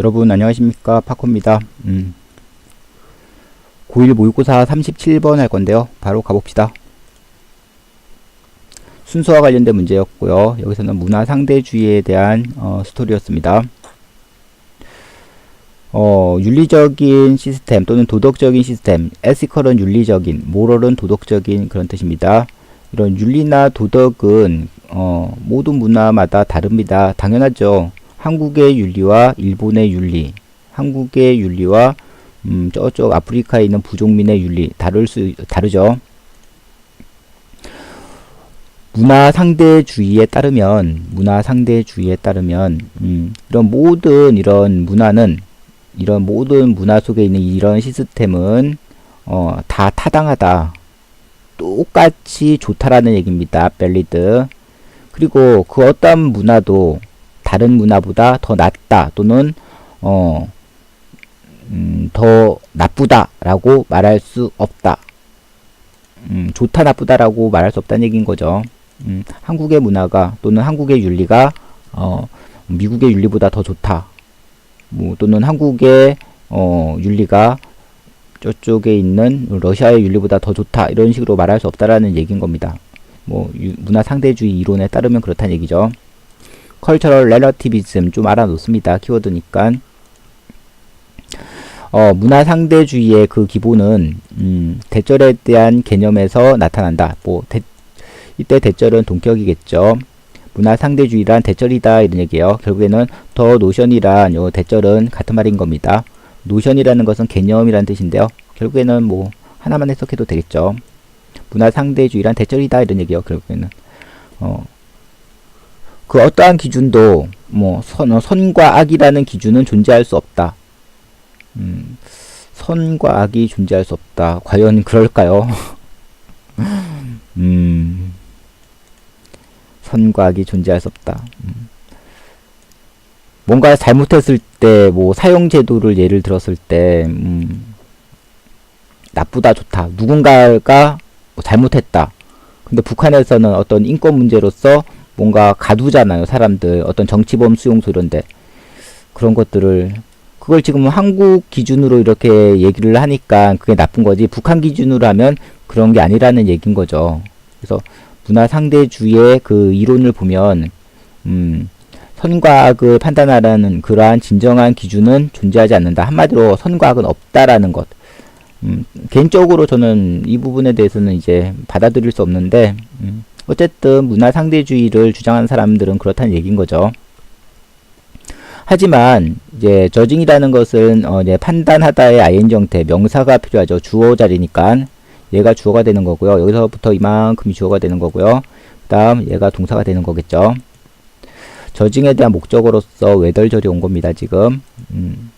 여러분 안녕하십니까 파코입니다. 음. 고1 모의고사 37번 할 건데요. 바로 가봅시다. 순서와 관련된 문제였고요. 여기서는 문화 상대주의에 대한 어, 스토리였습니다. 어, 윤리적인 시스템 또는 도덕적인 시스템, 에시컬은 윤리적인, 모럴은 도덕적인 그런 뜻입니다. 이런 윤리나 도덕은 어, 모든 문화마다 다릅니다. 당연하죠. 한국의 윤리와 일본의 윤리, 한국의 윤리와 음, 저쪽 아프리카에 있는 부족민의 윤리 다를 수 다르죠. 문화 상대주의에 따르면 문화 상대주의에 따르면 음, 이런 모든 이런 문화는 이런 모든 문화 속에 있는 이런 시스템은 어, 다 타당하다. 똑같이 좋다라는 얘기입니다. 벨리드. 그리고 그 어떤 문화도 다른 문화보다 더 낫다 또는 어, 음, 더 나쁘다라고 말할 수 없다. 음, 좋다 나쁘다라고 말할 수 없다는 얘기인 거죠. 음, 한국의 문화가 또는 한국의 윤리가 어, 미국의 윤리보다 더 좋다. 뭐 또는 한국의 어, 윤리가 저쪽에 있는 러시아의 윤리보다 더 좋다 이런 식으로 말할 수 없다라는 얘기인 겁니다. 뭐 유, 문화 상대주의 이론에 따르면 그렇다는 얘기죠. 컬처럴 렐러티비즘 좀 알아놓습니다. 키워드니까. 어, 문화 상대주의의 그 기본은 음, 대절에 대한 개념에서 나타난다. 뭐 대, 이때 대절은 동격이겠죠. 문화 상대주의란 대절이다 이런 얘기예요. 결국에는 더 노션이란 요 대절은 같은 말인 겁니다. 노션이라는 것은 개념이란 뜻인데요. 결국에는 뭐 하나만 해석해도 되겠죠. 문화 상대주의란 대절이다 이런 얘기예요. 결국에는 어, 그 어떠한 기준도 뭐 선, 어, 선과 악이라는 기준은 존재할 수 없다. 음, 선과 악이 존재할 수 없다. 과연 그럴까요? 음, 선과 악이 존재할 수 없다. 음. 뭔가 잘못했을 때, 뭐, 사용제도를 예를 들었을 때, 음, 나쁘다, 좋다. 누군가가 뭐 잘못했다. 근데 북한에서는 어떤 인권 문제로서 뭔가 가두잖아요, 사람들. 어떤 정치범 수용소 이런데. 그런 것들을 그걸 지금 한국 기준으로 이렇게 얘기를 하니까 그게 나쁜 거지 북한 기준으로 하면 그런 게 아니라는 얘기인 거죠. 그래서 문화 상대주의의 그 이론을 보면 음, 선과 악을 판단하라는 그러한 진정한 기준은 존재하지 않는다. 한마디로 선과 악은 없다라는 것. 음, 개인적으로 저는 이 부분에 대해서는 이제 받아들일 수 없는데 음, 어쨌든 문화 상대주의를 주장하는 사람들은 그렇다는 얘기인 거죠. 하지만 이제 저징이라는 것은 어, 이제 판단하다의 ing 형태 명사가 필요하죠. 주어 자리니까 얘가 주어가 되는 거고요. 여기서부터 이만큼이 주어가 되는 거고요. 그다음 얘가 동사가 되는 거겠죠. 저징에 대한 목적으로서 외덜절이 온 겁니다. 지금 음.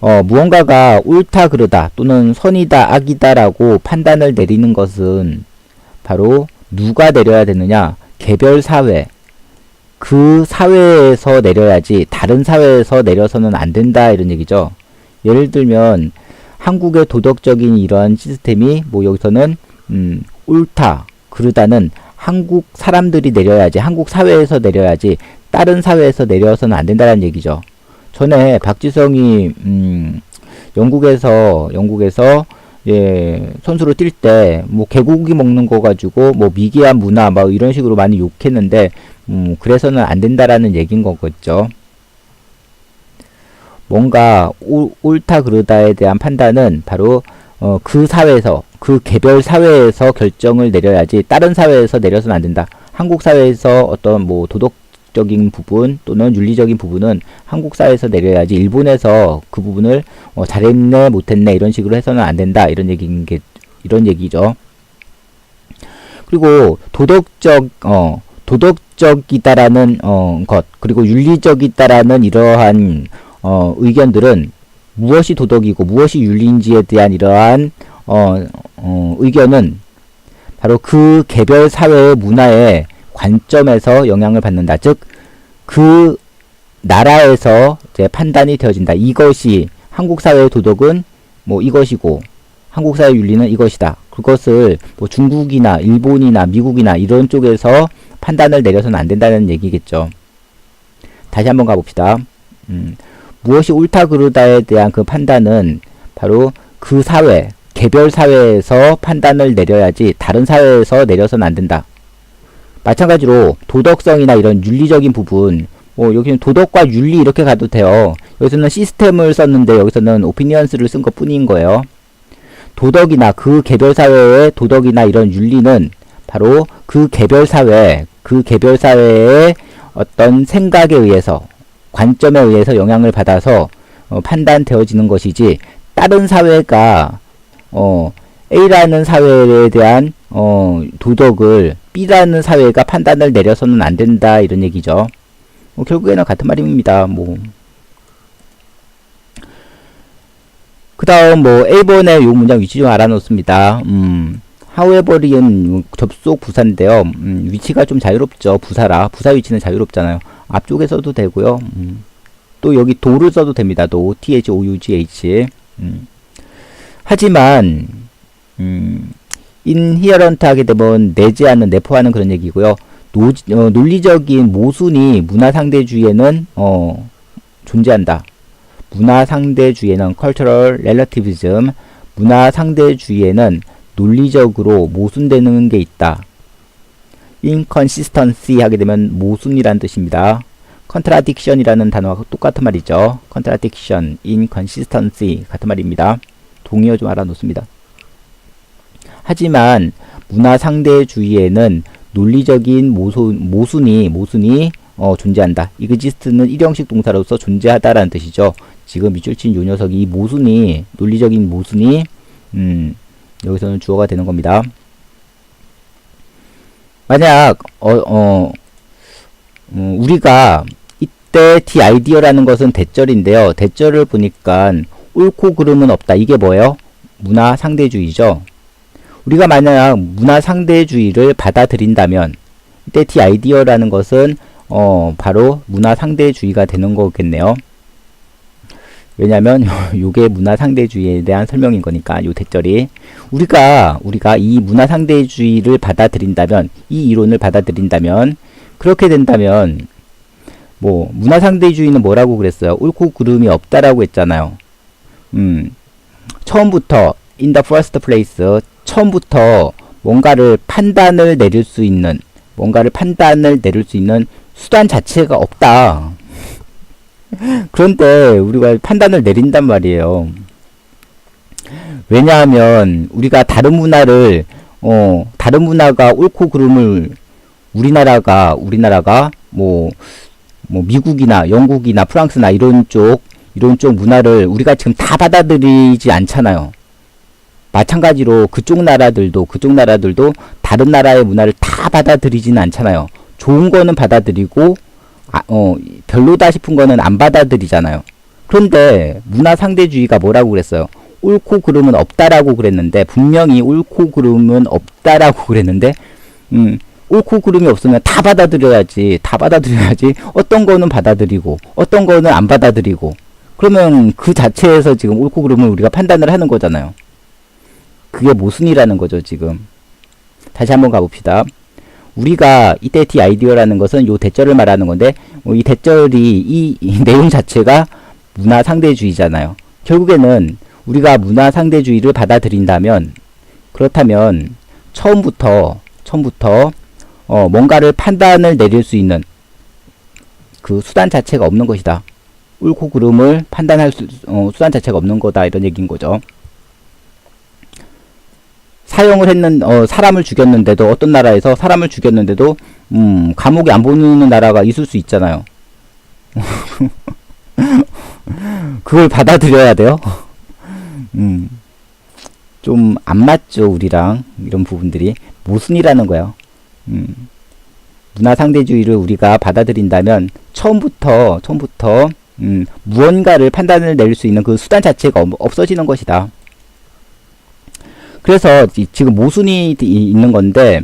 어, 무언가가 옳다 그르다 또는 선이다 악이다라고 판단을 내리는 것은 바로 누가 내려야 되느냐 개별 사회 그 사회에서 내려야지 다른 사회에서 내려서는 안 된다 이런 얘기죠. 예를 들면 한국의 도덕적인 이러한 시스템이 뭐 여기서는 음, 옳다 그르다는 한국 사람들이 내려야지 한국 사회에서 내려야지 다른 사회에서 내려서는 안 된다는 얘기죠. 전에 박지성이 음, 영국에서 영국에서 예, 선수로 뛸 때, 뭐, 개고기 먹는 거 가지고, 뭐, 미개한 문화, 막 이런 식으로 많이 욕했는데, 음, 그래서는 안 된다라는 얘기인 거겠죠. 뭔가, 오, 옳다, 그르다에 대한 판단은 바로, 어, 그 사회에서, 그 개별 사회에서 결정을 내려야지, 다른 사회에서 내려서는 안 된다. 한국 사회에서 어떤 뭐, 도덕, 적인 부분 또는 윤리적인 부분은 한국 사회에서 내려야지 일본에서 그 부분을 어, 잘했네 못했네 이런 식으로 해서는 안 된다 이런 얘기인 게 이런 얘기죠. 그리고 도덕적 어 도덕적이다라는 어, 것 그리고 윤리적이다라는 이러한 어, 의견들은 무엇이 도덕이고 무엇이 윤리인지에 대한 이러한 어, 어, 의견은 바로 그 개별 사회의 문화에 관점에서 영향을 받는다. 즉, 그 나라에서 이제 판단이 되어진다. 이것이 한국 사회의 도덕은 뭐 이것이고 한국 사회 윤리는 이것이다. 그것을 뭐 중국이나 일본이나 미국이나 이런 쪽에서 판단을 내려서는 안 된다는 얘기겠죠. 다시 한번 가봅시다. 음, 무엇이 옳다 그르다에 대한 그 판단은 바로 그 사회, 개별 사회에서 판단을 내려야지 다른 사회에서 내려서는 안 된다. 마찬가지로 도덕성이나 이런 윤리적인 부분, 뭐 여기는 도덕과 윤리 이렇게 가도 돼요. 여기서는 시스템을 썼는데 여기서는 오피니언스를 쓴 것 뿐인 거예요. 도덕이나 그 개별 사회의 도덕이나 이런 윤리는 바로 그 개별 사회, 그 개별 사회의 어떤 생각에 의해서 관점에 의해서 영향을 받아서 어, 판단되어지는 것이지 다른 사회가 어, A라는 사회에 대한 어, 도덕을 B라는 사회가 판단을 내려서는 안 된다 이런 얘기죠. 뭐 결국에는 같은 말입니다. 뭐. 그 다음 뭐 A번의 요 문장 위치 좀 알아놓습니다. 음, however은 접속 부사인데요. 음, 위치가 좀 자유롭죠. 부사라. 부사 위치는 자유롭잖아요. 앞쪽에 써도 되고요. 음, 또 여기 도를 써도 됩니다. 도, th, o, u, g, h. 음. 하지만 음, 인히어런트 하게 되면 내재하는, 내포하는 그런 얘기고요. 노, 어, 논리적인 모순이 문화 상대주의에는 어, 존재한다. 문화 상대주의에는 cultural relativism, 문화 상대주의에는 논리적으로 모순되는 게 있다. inconsistency 하게 되면 모순이란 뜻입니다. contradiction이라는 단어와 똑같은 말이죠. contradiction, inconsistency 같은 말입니다. 동의어 좀 알아놓습니다. 하지만 문화 상대주의에는 논리적인 모순, 모순이 모순이 어, 존재한다. exist는 일형식 동사로서 존재하다라는 뜻이죠. 지금 밑줄 친 요 녀석이 이 모순이 논리적인 모순이 음, 여기서는 주어가 되는 겁니다. 만약 어, 어, 음, 우리가 이때 the idea라는 것은 대절인데요. 대절을 보니까 옳고 그름은 없다. 이게 뭐예요? 문화 상대주의죠. 우리가 만약 문화 상대주의를 받아들인다면 이때 the idea라는 것은 어, 바로 문화 상대주의가 되는 거겠네요. 왜냐면 요게 문화 상대주의에 대한 설명인 거니까 요 대절이 우리가 우리가 이 문화 상대주의를 받아들인다면 이 이론을 받아들인다면 그렇게 된다면 뭐 문화 상대주의는 뭐라고 그랬어요? 옳고 그름이 없다라고 했잖아요. 음. 처음부터 in the first place 처음부터 뭔가를 판단을 내릴 수 있는 뭔가를 판단을 내릴 수 있는 수단 자체가 없다. 그런데 우리가 판단을 내린단 말이에요. 왜냐하면 우리가 다른 문화를 어 다른 문화가 옳고 그름을 우리나라가 우리나라가 뭐뭐 뭐 미국이나 영국이나 프랑스나 이런 쪽 이런 쪽 문화를 우리가 지금 다 받아들이지 않잖아요. 마찬가지로 그쪽 나라들도 그쪽 나라들도 다른 나라의 문화를 다 받아들이지는 않잖아요. 좋은 거는 받아들이고 아, 어, 별로다 싶은 거는 안 받아들이잖아요. 그런데 문화 상대주의가 뭐라고 그랬어요? 옳고 그름은 없다라고 그랬는데 분명히 옳고 그름은 없다라고 그랬는데 음, 옳고 그름이 없으면 다 받아들여야지 다 받아들여야지 어떤 거는 받아들이고 어떤 거는 안 받아들이고 그러면 그 자체에서 지금 옳고 그름을 우리가 판단을 하는 거잖아요. 그게 모순이라는 거죠 지금. 다시 한번 가봅시다. 우리가 이때 the idea라는 것은 요 대절을 말하는 건데 어, 이 대절이 이, 이 내용 자체가 문화 상대주의잖아요. 결국에는 우리가 문화 상대주의를 받아들인다면 그렇다면 처음부터 처음부터 어, 뭔가를 판단을 내릴 수 있는 그 수단 자체가 없는 것이다. 옳고 그름을 판단할 수, 어, 수단 자체가 없는 거다 이런 얘기인 거죠. 사용을 했는 어, 사람을 죽였는데도 어떤 나라에서 사람을 죽였는데도 음, 감옥에 안 보내는 나라가 있을 수 있잖아요. 그걸 받아들여야 돼요. 음, 좀 안 맞죠 우리랑 이런 부분들이 모순이라는 거예요. 음, 문화 상대주의를 우리가 받아들인다면 처음부터 처음부터 음, 무언가를 판단을 내릴 수 있는 그 수단 자체가 없어지는 것이다. 그래서 지금 모순이 있는 건데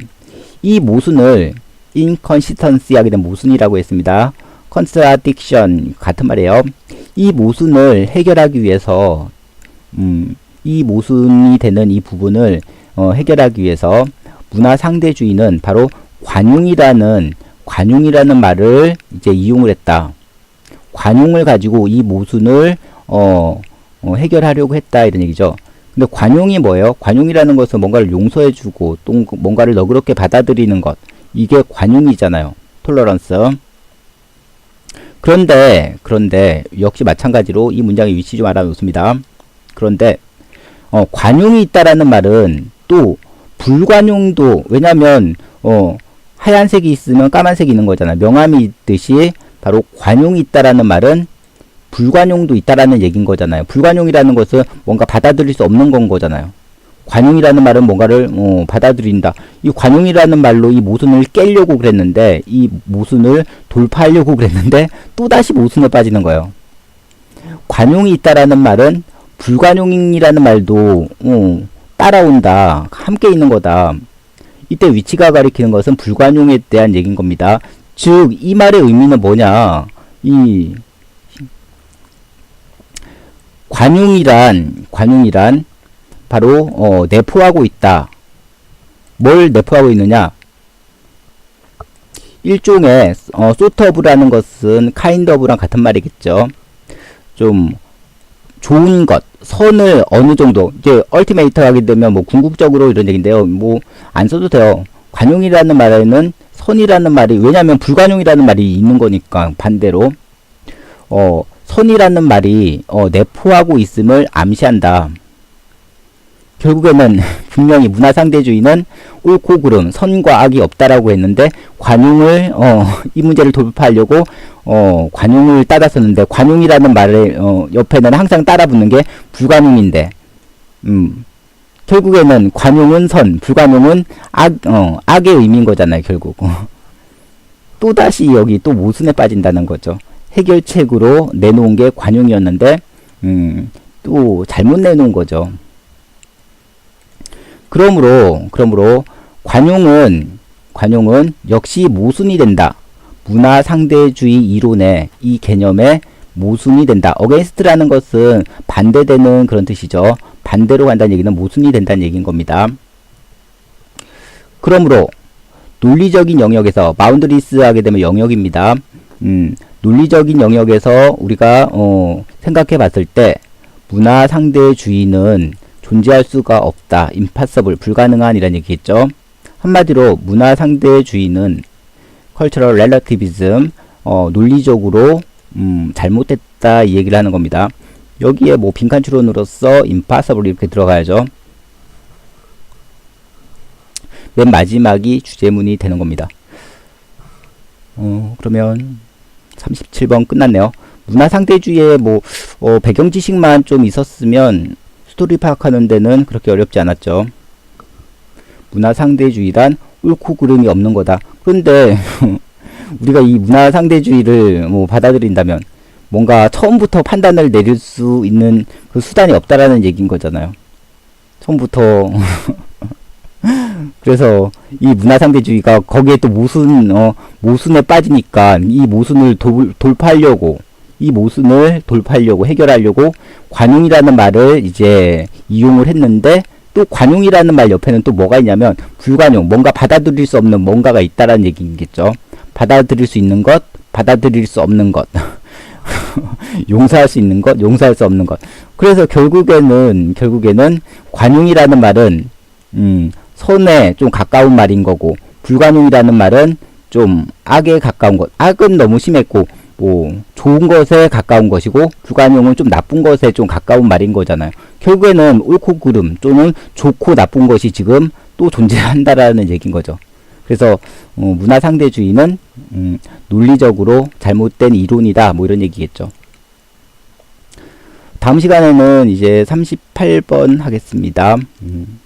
이 모순을 inconsistency 하게 된 모순이라고 했습니다. contradiction 같은 말이에요. 이 모순을 해결하기 위해서 음, 이 모순이 되는 이 부분을 어, 해결하기 위해서 문화 상대주의는 바로 관용이라는 관용이라는 말을 이제 이용을 했다. 관용을 가지고 이 모순을 어, 어, 해결하려고 했다 이런 얘기죠. 근데 관용이 뭐예요? 관용이라는 것은 뭔가를 용서해주고 또 뭔가를 너그럽게 받아들이는 것 이게 관용이잖아요. 톨러런스. 그런데 그런데 역시 마찬가지로 이 문장의 위치 좀 알아놓습니다. 그런데 어, 관용이 있다라는 말은 또 불관용도 왜냐하면 어, 하얀색이 있으면 까만색이 있는 거잖아. 명암이 있듯이 바로 관용이 있다라는 말은 불관용도 있다라는 얘기인 거잖아요. 불관용이라는 것은 뭔가 받아들일 수 없는 건 거잖아요. 관용이라는 말은 뭔가를 어, 받아들인다. 이 관용이라는 말로 이 모순을 깨려고 그랬는데 이 모순을 돌파하려고 그랬는데 또 다시 모순에 빠지는 거예요. 관용이 있다라는 말은 불관용이라는 말도 어, 따라온다. 함께 있는 거다. 이때 위치가 가리키는 것은 불관용에 대한 얘기인 겁니다. 즉, 이 말의 의미는 뭐냐? 이 관용이란 관용이란 바로 어, 내포하고 있다. 뭘 내포하고 있느냐? 일종의 어, 소트업이라는 것은 카인드업이랑 같은 말이겠죠. 좀 좋은 것, 선을 어느 정도 이제 얼티메이터 하게 되면 뭐 궁극적으로 이런 얘기인데요. 뭐 안 써도 돼요. 관용이라는 말에는 선이라는 말이 왜냐하면 불관용이라는 말이 있는 거니까 반대로 어 선이라는 말이 어, 내포하고 있음을 암시한다. 결국에는 분명히 문화상대주의는 옳고 그름, 선과 악이 없다라고 했는데 관용을 어, 이 문제를 돌파하려고 어, 관용을 따랐었는데 관용이라는 말을 어, 옆에는 항상 따라 붙는 게 불관용인데 음, 결국에는 관용은 선, 불관용은 악, 어, 악의 의미인 거잖아요, 결국. 또 다시 여기 또 모순에 빠진다는 거죠. 해결책으로 내놓은 게 관용이었는데, 음, 또 잘못 내놓은 거죠. 그러므로, 그러므로, 관용은, 관용은 역시 모순이 된다. 문화 상대주의 이론의 이 개념에 모순이 된다. 어게인스트라는 것은 반대되는 그런 뜻이죠. 반대로 간다는 얘기는 모순이 된다는 얘기인 겁니다. 그러므로 논리적인 영역에서 바운드리스 하게 되면 영역입니다. 음, 논리적인 영역에서 우리가 어, 생각해 봤을 때 문화 상대주의는 존재할 수가 없다. 임파서블 불가능한 이란 얘기겠죠. 한마디로 문화 상대주의는 cultural relativism 어, 논리적으로 음, 잘못됐다 이 얘기를 하는 겁니다. 여기에 뭐 빈칸 추론으로서 impossible 이렇게 들어가야죠. 맨 마지막이 주제문이 되는 겁니다. 어, 그러면 37번 끝났네요. 문화 상대주의의 뭐 어, 배경 지식만 좀 있었으면 스토리 파악하는 데는 그렇게 어렵지 않았죠. 문화 상대주의란 옳고 그름이 없는 거다. 그런데 우리가 이 문화 상대주의를 뭐 받아들인다면 뭔가 처음부터 판단을 내릴 수 있는 그 수단이 없다라는 얘기인 거잖아요. 처음부터 그래서 이 문화상대주의가 거기에 또 모순 어 모순에 빠지니까 이 모순을 돌, 돌파하려고 이 모순을 돌파하려고 해결하려고 관용이라는 말을 이제 이용을 했는데 또 관용이라는 말 옆에는 또 뭐가 있냐면 불관용 뭔가 받아들일 수 없는 뭔가가 있다라는 얘기겠죠. 받아들일 수 있는 것, 받아들일 수 없는 것. 용서할 수 있는 것, 용서할 수 없는 것. 그래서 결국에는 결국에는 관용이라는 말은 음, 선에 좀 가까운 말인 거고 불관용이라는 말은 좀 악에 가까운 것. 악은 너무 심했고 뭐 좋은 것에 가까운 것이고 불관용은 좀 나쁜 것에 좀 가까운 말인 거잖아요. 결국에는 옳고 그름 또는 좋고 나쁜 것이 지금 또 존재한다라는 얘기인 거죠. 그래서 어, 문화 상대주의는 음, 논리적으로 잘못된 이론이다 뭐 이런 얘기겠죠. 다음 시간에는 이제 38번 하겠습니다. 음.